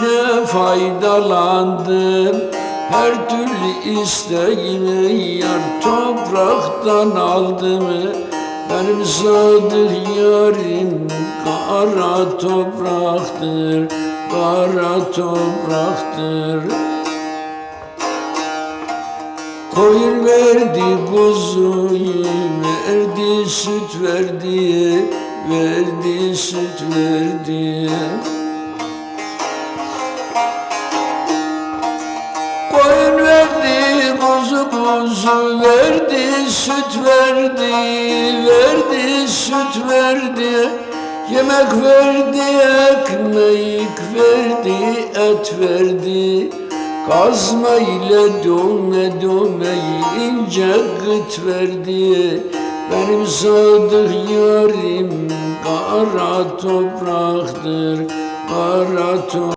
Ne faydalandım. Her türlü isteğimi yar topraktan aldım. Benim sadık yarim kara topraktır kara topraktır. Koyun verdi kuzuyu verdi süt verdi verdi süt verdi kuzu verdi, süt verdi, verdi, süt verdi. Yemek verdi, ekmek verdi, et verdi. Kazma ile dome dome ince gıt verdi. Benim sadık yarim kara topraktır, kara topraktır.